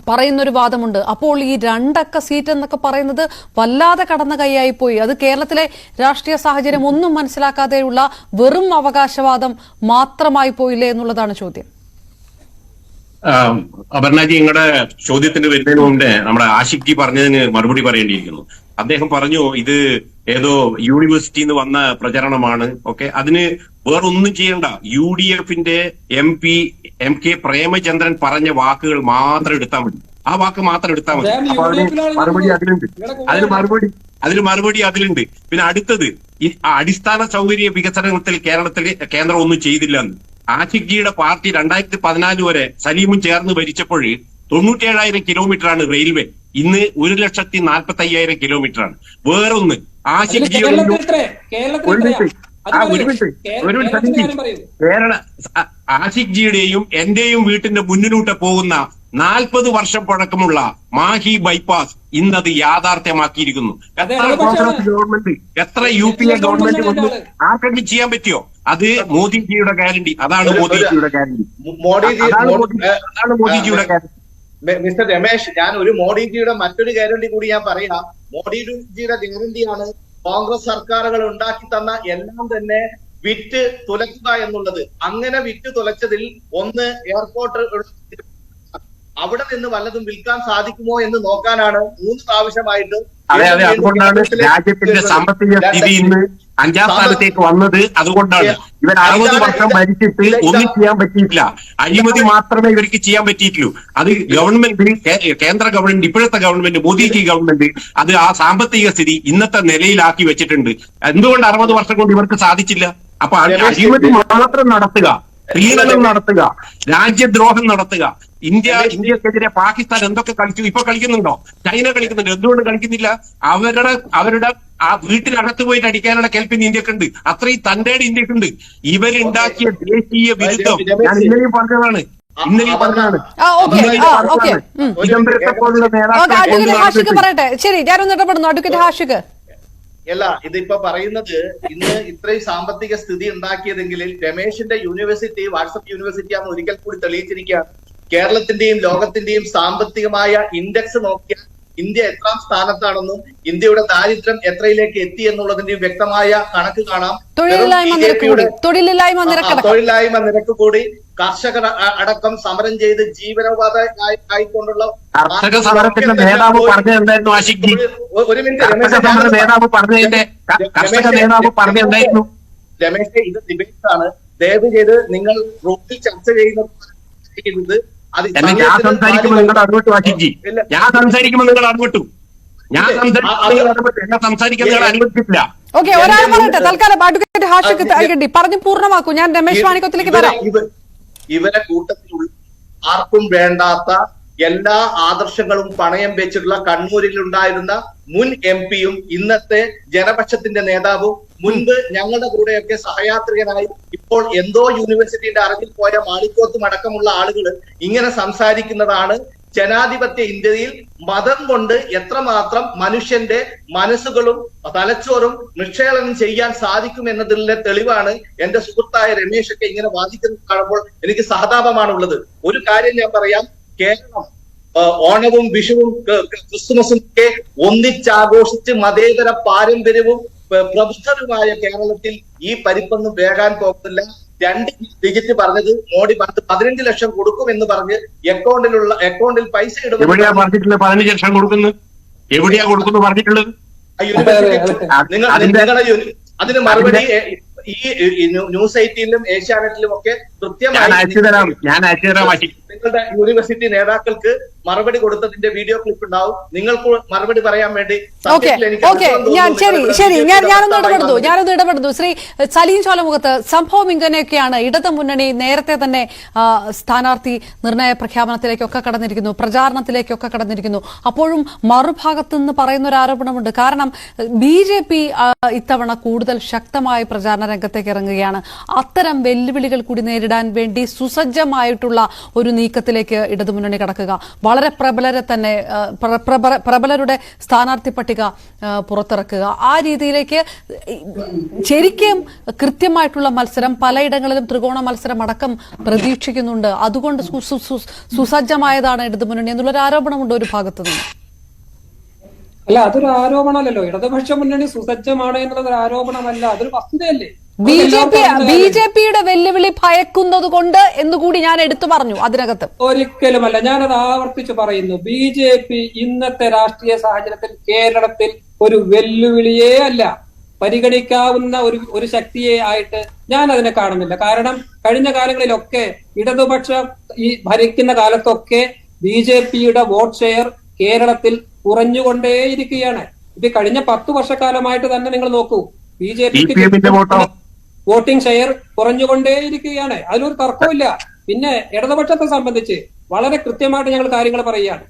[SPEAKER 1] പറയുന്നൊരു വാദമുണ്ട്. അപ്പോൾ ഈ രണ്ടക്ക സീറ്റ് എന്നൊക്കെ പറയുന്നത് വല്ലാതെ കടന്ന കൈയായി പോയി. അത് കേരളത്തിലെ രാഷ്ട്രീയ സാഹചര്യം ഒന്നും മനസ്സിലാക്കാതെയുള്ള വെറും അവകാശവാദം മാത്രമായി പോയില്ലേ എന്നുള്ളതാണ് ചോദ്യം.
[SPEAKER 2] അപർണജി നിങ്ങളുടെ ചോദ്യത്തിന് വരുന്നതിന് മുമ്പേ നമ്മുടെ ആഷിഖ് ജി പറഞ്ഞതിന് മറുപടി പറയേണ്ടിയിരിക്കുന്നു. അദ്ദേഹം പറഞ്ഞു ഇത് ഏതോ യൂണിവേഴ്സിറ്റിയിൽ നിന്ന് വന്ന പ്രചരണമാണ്. ഓക്കെ അതിന് വേറൊന്നും ചെയ്യണ്ട. യു ഡി എഫിന്റെ M P M K Premachandran പറഞ്ഞ വാക്കുകൾ മാത്രം എടുത്താൽ മതി. ആ വാക്ക് മാത്രം എടുത്താൽ മതി. മറുപടി അതിലുണ്ട്. അതിന് മറുപടി. അതിന് മറുപടി അതിലുണ്ട്. പിന്നെ അടുത്തത് ഈ അടിസ്ഥാന സൗകര്യ വികസനത്തിൽ കേരളത്തിൽ കേന്ദ്രം ഒന്നും ചെയ്തില്ലെന്ന് ജിയുടെ പാർട്ടി രണ്ടായിരത്തി പതിനാല് വരെ സലീമും ചേർന്ന് ഭരിച്ചപ്പോൾ തൊണ്ണൂറ്റേഴായിരം കിലോമീറ്റർ ആണ് റെയിൽവേ. ഇന്ന് ഒരു ലക്ഷത്തി നാൽപ്പത്തി അയ്യായിരം കിലോമീറ്റർ ആണ് വേറൊന്ന് ആഷിഖ് ജിയുടെ. കേരള ആഷിഖ് ജിയുടെയും എന്റെയും വീട്ടിന്റെ മുന്നിലൂട്ട് പോകുന്ന നാൽപ്പത് വർഷം പഴക്കമുള്ള മാഹി ബൈപ്പാസ് ഇന്നത് യാഥാർത്ഥ്യമാക്കിയിരിക്കുന്നു. എത്ര കോൺഗ്രസ് ഗവൺമെന്റ് എത്ര യു പി എ ഗവൺമെന്റ് വന്നു ആർക്കെങ്കിലും ചെയ്യാൻ പറ്റിയോ? അത് മോദിജിയുടെ ഗ്യാരണ്ടി അതാണ് മോദിജിയുടെ ഗ്യാരണ്ടി
[SPEAKER 3] മോദിജി
[SPEAKER 2] അതാണ് അതാണ് മോദിജിയുടെ ഗ്യാരണ്ടി
[SPEAKER 3] മിസ്റ്റർ രമേശ് ഞാൻ ഒരു മോഡിജിയുടെ മറ്റൊരു ഗ്യാരണ്ടി കൂടി ഞാൻ പറയാം. മോഡിജിയുടെ ഗ്യാരണ്ടിയാണ് കോൺഗ്രസ് സർക്കാരുകൾ ഉണ്ടാക്കി തന്ന എല്ലാം തന്നെ വിറ്റ് തുലക്കുക എന്നുള്ളത്. അങ്ങനെ വിറ്റ് തുലച്ചതിൽ ഒന്ന് എയർപോർട്ട് അവിടെ നിന്ന് വല്ലതും വിൽക്കാൻ സാധിക്കുമോ എന്ന് നോക്കാനാണ് മൂന്ന് പ്രാവശ്യമായിട്ട്
[SPEAKER 2] അതെ അതെ. അതുകൊണ്ടാണ് രാജ്യത്തിന്റെ സാമ്പത്തിക സ്ഥിതി ഇന്ന് അഞ്ചാം സ്ഥാനത്തേക്ക് വന്നത് അതുകൊണ്ടാണ്. ഇവർ അറുപത് വർഷം ഭരിച്ചിട്ട് ഒന്നും ചെയ്യാൻ പറ്റിയിട്ടില്ല. അഴിമതി മാത്രമേ ഇവർക്ക് ചെയ്യാൻ പറ്റിയിട്ടുള്ളൂ. അത് ഗവൺമെന്റ് കേന്ദ്ര ഗവൺമെന്റ് ഇപ്പോഴത്തെ ഗവൺമെന്റ് മോദിജി ഗവൺമെന്റ് അത് ആ സാമ്പത്തിക സ്ഥിതി ഇന്നത്തെ നിലയിലാക്കി വെച്ചിട്ടുണ്ട്. എന്തുകൊണ്ട് അറുപത് വർഷം കൊണ്ട് ഇവർക്ക് സാധിച്ചില്ല? അപ്പൊ അഴിമതി മാത്രം നടത്തുക. സ്ത്രീധനം നടത്തുക രാജ്യദ്രോഹം നടത്തുക. ഇന്ത്യ ഇന്ത്യക്കെതിരെ പാകിസ്ഥാൻ എന്തൊക്കെ കളിച്ചു? ഇപ്പൊ കളിക്കുന്നുണ്ടോ? ചൈന കളിക്കുന്നുണ്ട്. എന്തുകൊണ്ട് കളിക്കുന്നില്ല? അവരുടെ അവരുടെ ആ വീട്ടിനകത്ത് പോയിട്ട് അടിക്കാനുള്ള കേൾപ്പിന് ഇന്ത്യക്കുണ്ട്. അത്രയും തന്റേടെ ഇന്ത്യക്കുണ്ട്. ഇവരുണ്ടാക്കിയ ദേശീയ വിരുദ്ധം. ഞാൻ ഇന്നലെയും പറഞ്ഞതാണ്. ഇന്നലെയും പറഞ്ഞതാണ്.
[SPEAKER 1] പറയട്ടെ. ശരി ഞാനൊന്ന് ഇടപെടുന്നു. അഡ്വക്കേറ്റ് ഹാഷിക്ക്.
[SPEAKER 3] അല്ല ഇതിപ്പോ പറയുന്നത് ഇന്ന് ഇത്രയും സാമ്പത്തിക സ്ഥിതി ഉണ്ടാക്കിയതെങ്കിൽ രമേശിന്റെ യൂണിവേഴ്സിറ്റി വാട്സപ്പ് യൂണിവേഴ്സിറ്റി ആണെന്ന് ഒരിക്കൽ കൂടി തെളിയിച്ചിരിക്കുകയാണ്. കേരളത്തിന്റെയും ലോകത്തിന്റെയും സാമ്പത്തികമായ ഇൻഡെക്സ് നോക്കിയാൽ ഇന്ത്യ എത്രാം സ്ഥാനത്താണെന്നും ഇന്ത്യയുടെ ദാരിദ്ര്യം എത്രയിലേക്ക് എത്തി എന്നുള്ളതിന്റെയും വ്യക്തമായ കണക്ക് കാണാം.
[SPEAKER 1] തൊഴിലില്ലായ്മ നിരക്ക് കൂടി. തൊഴിലില്ലായ്മ നിരക്ക്
[SPEAKER 3] കൂടി കർഷകർ അടക്കം സമരം ചെയ്ത് ജീവനോപാധ ആയി- ആയിക്കൊണ്ടുള്ള
[SPEAKER 2] കർഷക സമരത്തിന്റെ നേതാവ് പറഞ്ഞു എന്തായിരുന്നു
[SPEAKER 3] ഒരു- മിനിറ്റ്
[SPEAKER 2] കർഷക
[SPEAKER 3] രമേശ്
[SPEAKER 2] സമര നേതാവ് പറഞ്ഞതിന്റെ കർഷക നേതാവ് പറഞ്ഞത് എന്തായിരുന്നു?
[SPEAKER 3] രമേശ് ഇത് ഡിബേറ്റ് ആണ്. ദയവ് ചെയ്ത് നിങ്ങൾ റൂട്ടിൽ ചർച്ച ചെയ്യുന്നത്
[SPEAKER 2] ഞാൻ സംസാരിക്കുമ്പോൾ നിങ്ങൾ അടുവിട്ടു ഞാൻ സംസാരിക്കുമ്പോൾ നിങ്ങൾ അടുവിട്ടു ഞാൻ സംസാരിക്കാൻ നിങ്ങൾ അനുവദിച്ചിട്ടില്ല.
[SPEAKER 1] ഓക്കെ ഒരാൾ തൽക്കാലം അഡ്വക്കേറ്റ് ഹാഷിക്ക്
[SPEAKER 3] ആ,
[SPEAKER 1] പറഞ്ഞു പൂർണമാക്കൂ. ഞാൻ രമേശ് മാണിക്കത്തിലേക്ക്
[SPEAKER 3] ഇവരെ-
[SPEAKER 1] വരാം
[SPEAKER 3] ഇവ- ഇവരെ കൂട്ടത്തിൽ ആർക്കും വേണ്ടാത്ത എല്ലാ ആദർശങ്ങളും പണയം വെച്ചിട്ടുള്ള കണ്ണൂരിൽ ഉണ്ടായിരുന്ന മുൻ എം പിയും ഇന്നത്തെ ജനപക്ഷത്തിന്റെ നേതാവും മുൻപ് ഞങ്ങളുടെ കൂടെയൊക്കെ സഹയാത്രികനായി ഇപ്പോൾ എന്തോ യൂണിവേഴ്സിറ്റിയുടെ അറിവിൽ പോയ മാളിക്കോത്തും അടക്കമുള്ള ആളുകൾ ഇങ്ങനെ സംസാരിക്കുന്നതാണ് ജനാധിപത്യ ഇന്ത്യയിൽ മതം കൊണ്ട് എത്രമാത്രം മനുഷ്യന്റെ മനസ്സുകളും തലച്ചോറും നിക്ഷേപണം ചെയ്യാൻ സാധിക്കും എന്നതിലെ തെളിവാണ് എന്റെ സുഹൃത്തായ രമേശൊക്കെ ഇങ്ങനെ വാദിക്കുന്നത് കാണുമ്പോൾ എനിക്ക് സഹതാപമാണുള്ളത്. ഒരു കാര്യം ഞാൻ പറയാം. കേരളം ഓണവും വിഷുവും ക്രിസ്തുമസും ഒക്കെ ഒന്നിച്ചാഘോഷിച്ച് മതേതര പാരമ്പര്യവും പ്രബുദ്ധരുമായ കേരളത്തിൽ ഈ പരിപ്പൊന്നും വേകാൻ പോകുന്നില്ല. രണ്ട് ഡിജിറ്റ് പറഞ്ഞത് മോഡി പത്ത് പതിനഞ്ച് ലക്ഷം കൊടുക്കും എന്ന് പറഞ്ഞ് അക്കൗണ്ടിലുള്ള അക്കൗണ്ടിൽ പൈസ
[SPEAKER 2] എവിടെയാ പറഞ്ഞിട്ടുള്ളത് പതിനഞ്ച് ലക്ഷം കൊടുക്കുന്നു എവിടെയാ കൊടുക്കുന്നു പറഞ്ഞിട്ടുള്ളത്.
[SPEAKER 3] നിങ്ങൾ നിങ്ങളുടെ അതിന് മറുപടി ഈ ഈ ന്യൂ- ന്യൂസ് എയ്റ്റീനിലും ഏഷ്യാനെറ്റിലും ഒക്കെ കൃത്യമായി നിങ്ങളുടെ യൂണിവേഴ്സിറ്റി നേതാക്കൾക്ക് മറുപടി കൊടുത്തതിന്റെ വീഡിയോ ക്ലിപ്പ് ഉണ്ടാവും. നിങ്ങൾക്ക് മറുപടി പറയാൻ വേണ്ടി
[SPEAKER 1] ഓക്കെ
[SPEAKER 3] എനിക്ക്
[SPEAKER 1] ഓക്കെ ഞാൻ ശരി ശരി. ഞാൻ ഞാനൊന്ന് ഇടപെടുന്നു ഞാനൊന്ന് ഇടപെടുന്നു ശ്രീ സലീം ചോലമുഖത്ത് സംഭവം ഇങ്ങനെയൊക്കെയാണ്. ഇടത് മുന്നണി നേരത്തെ തന്നെ സ്ഥാനാർത്ഥി നിർണയ പ്രഖ്യാപനത്തിലേക്കൊക്കെ കടന്നിരിക്കുന്നു. പ്രചാരണത്തിലേക്കൊക്കെ കടന്നിരിക്കുന്നു. അപ്പോഴും മറുഭാഗത്ത് നിന്ന് പറയുന്ന ഒരു ആരോപണമുണ്ട്. കാരണം ബി ജെ പി ഇത്തവണ കൂടുതൽ ശക്തമായ പ്രചാരണ രംഗത്തേക്ക് ഇറങ്ങുകയാണ്. അത്തരം വെല്ലുവിളികൾ കൂടി നേരിടാൻ വേണ്ടി സുസജ്ജമായിട്ടുള്ള ഒരു നീക്കത്തിലേക്ക് ഇടതുമുന്നണി കടക്കുക. വളരെ പ്രബലരെ തന്നെ പ്രബലരുടെ സ്ഥാനാർത്ഥി പട്ടിക പുറത്തിറക്കുക. ആ രീതിയിലേക്ക് ശരിക്കും കൃത്യമായിട്ടുള്ള മത്സരം പലയിടങ്ങളിലും ത്രികോണ മത്സരം അടക്കം പ്രതീക്ഷിക്കുന്നുണ്ട്. അതുകൊണ്ട് സുസജ്ജമായതാണ് ഇടതുമുന്നണി എന്നുള്ളൊരു ആരോപണമുണ്ട് ഒരു ഭാഗത്തു നിന്ന്.
[SPEAKER 4] അല്ല അതൊരു ആരോപണമല്ലല്ലോ. ഇടതുപക്ഷ മുന്നണി സുസജ്ജമാണ് എന്നുള്ളത് ഒരു ആരോപണമല്ല. അതൊരു വസ്തുതയല്ലേ.
[SPEAKER 1] B J P B J പിയുടെ വെല്ലുവിളി ഭയക്കുന്നത് കൊണ്ട് എന്നുകൂടി ഞാൻ എടുത്തു പറഞ്ഞു അതിനകത്ത്.
[SPEAKER 4] ഒരിക്കലുമല്ല ഞാനത് ആവർത്തിച്ചു പറയുന്നു. ബി ജെ പി ഇന്നത്തെ രാഷ്ട്രീയ സാഹചര്യത്തിൽ കേരളത്തിൽ ഒരു വെല്ലുവിളിയേ അല്ല. പരിഗണിക്കാവുന്ന ഒരു ഒരു ശക്തിയെ ആയിട്ട് ഞാൻ അതിനെ കാണുന്നില്ല. കാരണം കഴിഞ്ഞ കാലങ്ങളിലൊക്കെ ഇടതുപക്ഷം ഈ ഭരിക്കുന്ന കാലത്തൊക്കെ ബി ജെ പിയുടെ വോട്ട് ഷെയർ കേരളത്തിൽ കുറഞ്ഞുകൊണ്ടേയിരിക്കുകയാണ്. ഇത് കഴിഞ്ഞ പത്ത് വർഷക്കാലമായിട്ട് തന്നെ നിങ്ങൾ നോക്കൂ. ബി ജെ
[SPEAKER 2] വോട്ടോ?
[SPEAKER 4] വോട്ടിംഗ് ഷെയർ കുറഞ്ഞുകൊണ്ടേയിരിക്കുകയാണ്. അതിലൊരു തർക്കമില്ല പിന്നെ ഇടതുപക്ഷത്തെ സംബന്ധിച്ച് വളരെ കൃത്യമായിട്ട് ഞങ്ങൾ കാര്യങ്ങൾ പറയുകയാണ്.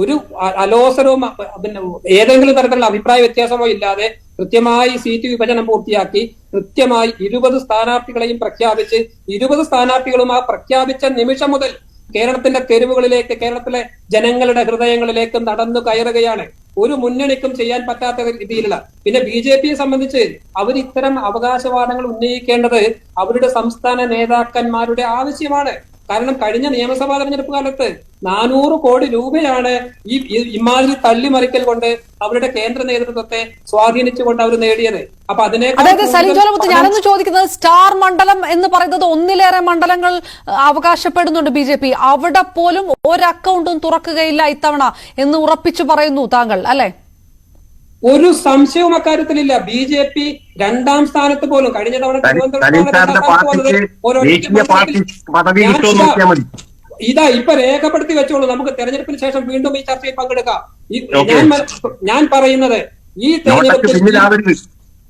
[SPEAKER 4] ഒരു അലോസരവും പിന്നെ ഏതെങ്കിലും തരത്തിലുള്ള അഭിപ്രായ വ്യത്യാസമോ ഇല്ലാതെ കൃത്യമായി സീറ്റ് വിഭജനം പൂർത്തിയാക്കി കൃത്യമായി ഇരുപത് സ്ഥാനാർത്ഥികളെയും പ്രഖ്യാപിച്ച് ഇരുപത് സ്ഥാനാർത്ഥികളും ആ പ്രഖ്യാപിച്ച നിമിഷം മുതൽ കേരളത്തിന്റെ തെരുവുകളിലേക്ക് കേരളത്തിലെ ജനങ്ങളുടെ ഹൃദയങ്ങളിലേക്ക് നടന്നു കയറുകയാണ്. ഒരു മുന്നണിക്കും ചെയ്യാൻ പറ്റാത്ത രീതിയിലുള്ള. പിന്നെ ബി ജെ പിയെ സംബന്ധിച്ച് അവർ ഇത്തരം അവകാശവാദങ്ങൾ ഉന്നയിക്കേണ്ടത് അവരുടെ സംസ്ഥാന നേതാക്കന്മാരുടെ ആവശ്യമാണ്. കാരണം കഴിഞ്ഞ നിയമസഭാ തെരഞ്ഞെടുപ്പ് കാലത്ത് നാനൂറ് കോടി രൂപയാണ് ഈ ഇമാതിരി തള്ളിമറിക്കൽ കൊണ്ട് അവരുടെ കേന്ദ്ര നേതൃത്വത്തെ സ്വാധീനിച്ചുകൊണ്ട് അവർ നേടിയത്. അപ്പൊ അതിനെ
[SPEAKER 1] അതായത് സലിജോലമുത്ത് ഞാനൊന്ന് ചോദിക്കുന്നത് സ്റ്റാർ മണ്ഡലം എന്ന് പറയുന്നത് ഒന്നിലേറെ മണ്ഡലങ്ങൾ അവകാശപ്പെടുന്നുണ്ട് ബി ജെ പി. അവിടെ പോലും ഒരു അക്കൗണ്ടും തുറക്കുകയില്ല ഇത്തവണ എന്ന് ഉറപ്പിച്ചു പറയുന്നു താങ്കൾ അല്ലെ?
[SPEAKER 4] ഒരു സംശയവും അക്കാര്യത്തിലില്ല. ബി ജെ പി രണ്ടാം സ്ഥാനത്ത് പോലും കഴിഞ്ഞ തവണ ഇതാ- ഇപ്പൊ രേഖപ്പെടുത്തി വെച്ചോളൂ. നമുക്ക് തെരഞ്ഞെടുപ്പിന് ശേഷം വീണ്ടും ഈ ചർച്ചയിൽ പങ്കെടുക്കാം. ഞാൻ പറയുന്നത് ഈ തെരഞ്ഞെടുപ്പിൽ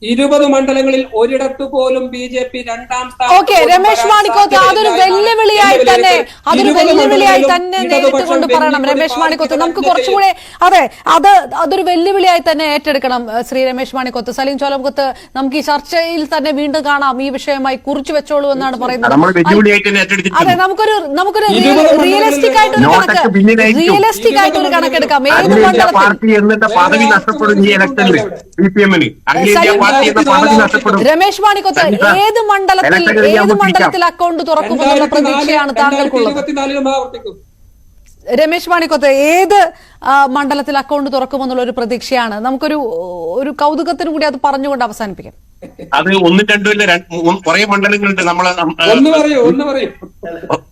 [SPEAKER 4] ഇരുപത് മണ്ഡലങ്ങളിൽ ഒരിടത്തു പോലും ബി ജെ പി രണ്ടാം സ്ഥാനം
[SPEAKER 1] ഓക്കെ രമേശ് മാണിക്കോത്ത് അതൊരു വെല്ലുവിളിയായി തന്നെ അതൊരു വെല്ലുവിളിയായി തന്നെ
[SPEAKER 4] നേരിട്ട്
[SPEAKER 1] കൊണ്ട് പറയണം. രമേശ് മാണിക്കോത്ത് നമുക്ക്
[SPEAKER 4] കുറച്ചും
[SPEAKER 1] കുറച്ചുകൂടെ അതെ അത് അതൊരു വെല്ലുവിളിയായി തന്നെ ഏറ്റെടുക്കണം ശ്രീ രമേശ് മാണിക്കോത്ത്. സലീം ചോലമുഖത്ത് നമുക്ക് ഈ ചർച്ചയിൽ തന്നെ വീണ്ടും കാണാം. ഈ വിഷയമായി കുറിച്ചു വെച്ചോളൂ എന്നാണ് പറയുന്നത്.
[SPEAKER 2] നമ്മൾ വെല്ലുവിളിയായിട്ട് തന്നെ
[SPEAKER 1] അതെ നമുക്കൊരു നമുക്കൊരു റിയലിസ്റ്റിക് ആയിട്ട് ഒരു
[SPEAKER 2] നോട്ടൊക്കെ
[SPEAKER 1] കണക്ക്. റിയലിസ്റ്റിക് ആയിട്ട് ഒരു കണക്കെടുക്കാം. ഏത് മണ്ഡലത്തിൽ രമേശ് മാണിക്കൊത്ത് ഏത് മണ്ഡലത്തിൽ ഏത് മണ്ഡലത്തിൽ അക്കൗണ്ട് തുറക്കുമെന്നുള്ള പ്രതീക്ഷയാണ് താങ്കൾക്കുള്ളത്? രമേശ് മാണിക്കൊത്ത് ഏത് മണ്ഡലത്തിൽ അക്കൗണ്ട് തുറക്കുമെന്നുള്ള ഒരു പ്രതീക്ഷയാണ്? നമുക്കൊരു ഒരു കൗതുകത്തിന് കൂടി അത് പറഞ്ഞുകൊണ്ട് അവസാനിപ്പിക്കാം.
[SPEAKER 2] അത് ഒന്നും രണ്ടും ഇല്ല കുറെ മണ്ഡലങ്ങളുണ്ട്. നമ്മളെ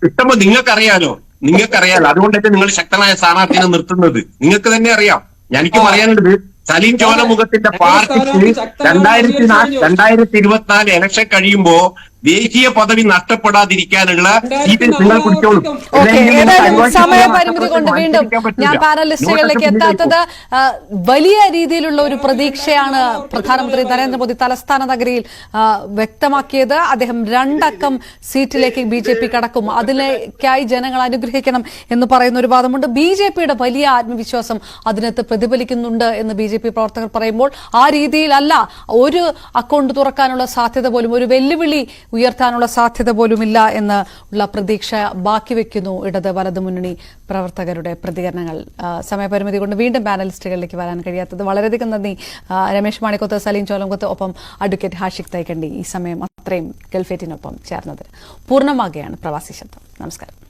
[SPEAKER 2] കിട്ടുമ്പോ നിങ്ങൾക്കറിയാലോ? നിങ്ങൾക്കറിയാലോ? അതുകൊണ്ടല്ലേ നിങ്ങൾ ശക്തനായ സ്ഥാനാർത്ഥിനെ നിർത്തുന്നത്. നിങ്ങൾക്ക് തന്നെ അറിയാം. എനിക്ക് പറയാനുള്ളത് സലീം ചോലമുഖത്തിന്റെ പാർട്ടിക്ക് രണ്ടായിരത്തി രണ്ടായിരത്തി ഇരുപത്തിനാല് ഇലക്ഷൻ കഴിയുമ്പോ ദേശീയ പദവി നഷ്ടപ്പെടാതിരിക്കാനുള്ള നിങ്ങൾ പിടിച്ചോളൂ
[SPEAKER 1] സമയപരിമിതി കൊണ്ട് വീണ്ടും ഞാൻ പാനലിസ്റ്റുകളിലേക്ക് എത്താത്തത് വലിയ രീതിയിലുള്ള ഒരു പ്രതീക്ഷയാണ് പ്രധാനമന്ത്രി നരേന്ദ്രമോദി തലസ്ഥാന നഗരിയിൽ വ്യക്തമാക്കിയത്. അദ്ദേഹം രണ്ടക്കം സീറ്റിലേക്ക് ബി ജെ പി കടക്കും. അതിലേക്കായി ജനങ്ങൾ അനുഗ്രഹിക്കണം എന്ന് പറയുന്ന ഒരു വാദമുണ്ട്. ബി ജെ പിയുടെ വലിയ ആത്മവിശ്വാസം അതിനകത്ത് പ്രതിഫലിക്കുന്നുണ്ട് എന്ന് ബി ജെ പി പ്രവർത്തകർ പറയുമ്പോൾ ആ രീതിയിലല്ല ഒരു അക്കൗണ്ട് തുറക്കാനുള്ള സാധ്യത പോലും ഒരു വെല്ലുവിളി ഉയർത്താനുള്ള സാധ്യത പോലുമില്ല എന്ന് ഉള്ള പ്രതീക്ഷ ബാക്കി വെക്കുന്നു ഇടത് വലത് മുന്നണി പ്രവർത്തകരുടെ പ്രതികരണങ്ങൾ. സമയപരിമിതി കൊണ്ട് വീണ്ടും പാനലിസ്റ്റുകളിലേക്ക് വരാൻ കഴിയാത്തത് വളരെയധികം നന്ദി. രമേശ് മാണിക്കോത്ത് സലീം ചോലംകൊത്ത് ഒപ്പം അഡ്വക്കേറ്റ് ഹാഷിഖ് തൈക്കണ്ടി ഈ സമയം അത്രയും ഗൾഫേറ്റിനൊപ്പം ചേർന്നത്. പൂർണമാകുകയാണ് പ്രവാസി ശബ്ദം. നമസ്കാരം.